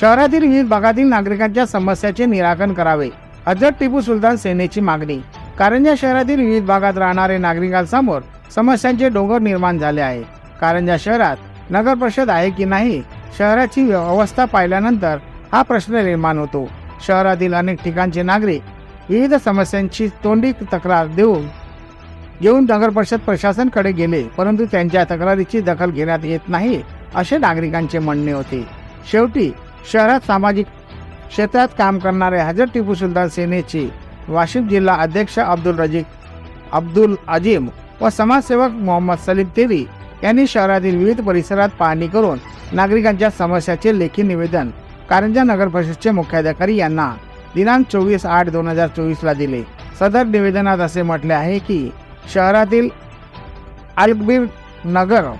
शहरातील विविध भागातील नागरिकांच्या समस्याचे निराकरण करावे. हजरत टिपू सुलतान सेनेची मागणी. कारंजा शहरातील विविध भागात राहणारे नागरिकांसमोर समस्यांचे डोंगर निर्माण झाले आहे. कारंजा शहरात नगर परिषद आहे की नाही शहराची अवस्था पाहिल्यानंतर हा प्रश्न निर्माण होतो. शहरातील अनेक ठिकाणचे नागरिक विविध समस्यांची तोंडी तक्रार देऊन घेऊन नगर परिषद प्रशासनकडे गेले परंतु त्यांच्या तक्रारीची दखल घेण्यात येत नाही असे नागरिकांचे म्हणणे होते. शेवटी शहरात सामाजिक क्षेत्रात काम करणारे हजरत टिपू सुलतान सेनेचे वाशिम जिल्हा अध्यक्ष अब्दुल रजीक अब्दुल अजीम व समाजसेवक मोहम्मद सलीम तेरी यांनी शहरातील विविध परिसरात पाहणी करून नागरिकांच्या समस्याचे लेखी निवेदन कारंजा नगर परिषदचे मुख्याधिकारी यांना दिनांक चोवीस आठ दोन हजार चोवीसला दिले. सदर निवेदनात असे म्हटले आहे की शहरातील अल्कबीर नगर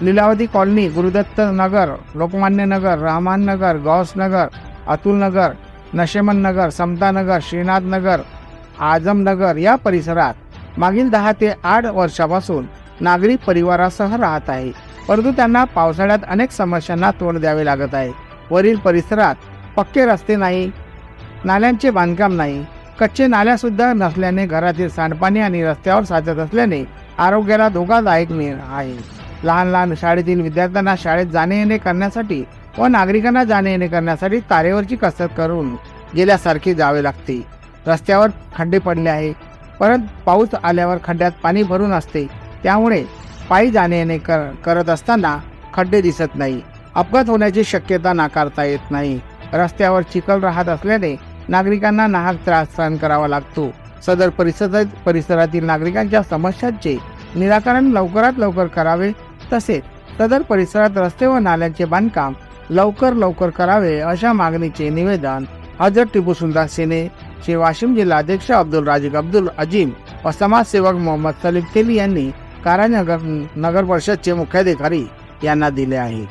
लीलावती कॉलनी गुरुदत्त नगर लोकमान्य नगर रामान नगर गौस नगर अतुल नगर नशेमन नगर समता नगर श्रीनाथ नगर आजम नगर या परिसरात मागील दहा ते आठ वर्षापासून नागरिक परिवारासह राहत आहे. परंतु त्यांना पावसाळ्यात अनेक समस्यांना तोंड द्यावे लागत आहे. वरील परिसरात पक्के रस्ते नाही नाल्यांचे बांधकाम नाही कच्चे नाल्यासुद्धा नसल्याने घरातील सांडपाणी आणि रस्त्यावर साचत असल्याने आरोग्याला धोकादायक नि- आहे. लहान लहान शाळेतील विद्यार्थ्यांना शाळेत जाणे येणे करण्यासाठी व नागरिकांना जाणे येणे करण्यासाठी तारेवरची कसरत करून गेल्यासारखे जावे लागते. रस्त्यावर खड्डे पडले आहे. परत पाऊस आल्यावर खड्ड्यात पाणी भरून असते. त्यामुळे पायी जाणे येणे कर करत असताना खड्डे दिसत नाही. अपघात होण्याची शक्यता नाकारता येत नाही. रस्त्यावर चिखल राहत असल्याने नागरिकांना नाहक त्रास सहन करावा लागतो. सदर परिसरात परिसरातील नागरिकांच्या समस्यांचे निराकरण लवकरात लवकर करावे तसेच सदर परिसरात रस्ते व नाल्यांचे बांधकाम लवकर लवकर करावे अशा मागणीचे निवेदन हजरत टिपू सुलतान सेनेचे वाशिम जिल्हा अध्यक्ष अब्दुल राजिक अब्दुल अजीम व समाजसेवक मोहम्मद सलीम तेली यांनी कारानगर नगर परिषदचे मुख्याधिकारी यांना दिले आहे